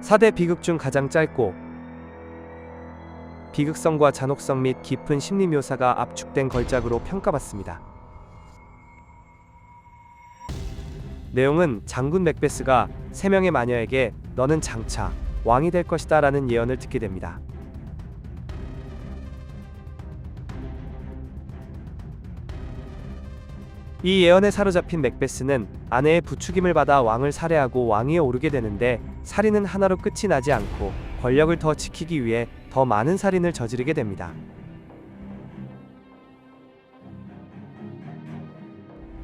4대 비극 중 가장 짧고 비극성과 잔혹성 및 깊은 심리 묘사가 압축된 걸작으로 평가받습니다. 내용은 장군 맥베스가 세 명의 마녀에게 너는 장차 왕이 될 것이다 라는 예언을 듣게 됩니다. 이 예언에 사로잡힌 맥베스는 아내의 부추김을 받아 왕을 살해하고 왕위에 오르게 되는데 살인은 하나로 끝이 나지 않고 권력을 더 지키기 위해 더 많은 살인을 저지르게 됩니다.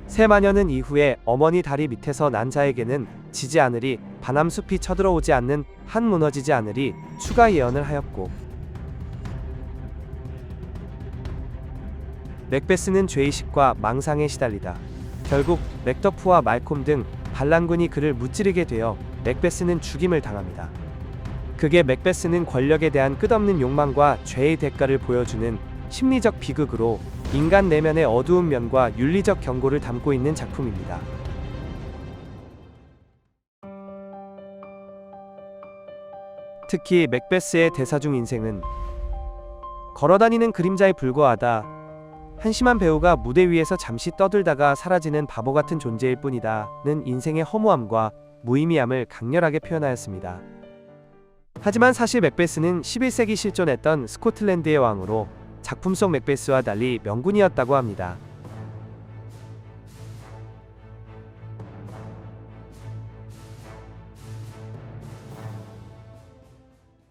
새 마녀는 이후에 어머니 다리 밑에서 난 자에게는 지지 않으리 바람숲이 쳐들어오지 않는 한 무너지지 않으리 추가 예언을 하였고 맥베스는 죄의식과 망상에 시달리다 결국 맥더프와 말콤 등 반란군이 그를 무찌르게 되어 맥베스는 죽임을 당합니다. 그게 맥베스는 권력에 대한 끝없는 욕망과 죄의 대가를 보여주는 심리적 비극으로 인간 내면의 어두운 면과 윤리적 경고를 담고 있는 작품입니다. 특히 맥베스의 대사 중 인생은 걸어다니는 그림자에 불과하다. 한심한 배우가 무대 위에서 잠시 떠들다가 사라지는 바보 같은 존재일 뿐이다 는 인생의 허무함과 무의미함을 강렬하게 표현하였습니다. 하지만 사실 맥베스는 11세기 실존했던 스코틀랜드의 왕으로 작품 속 맥베스와 달리 명군이었다고 합니다.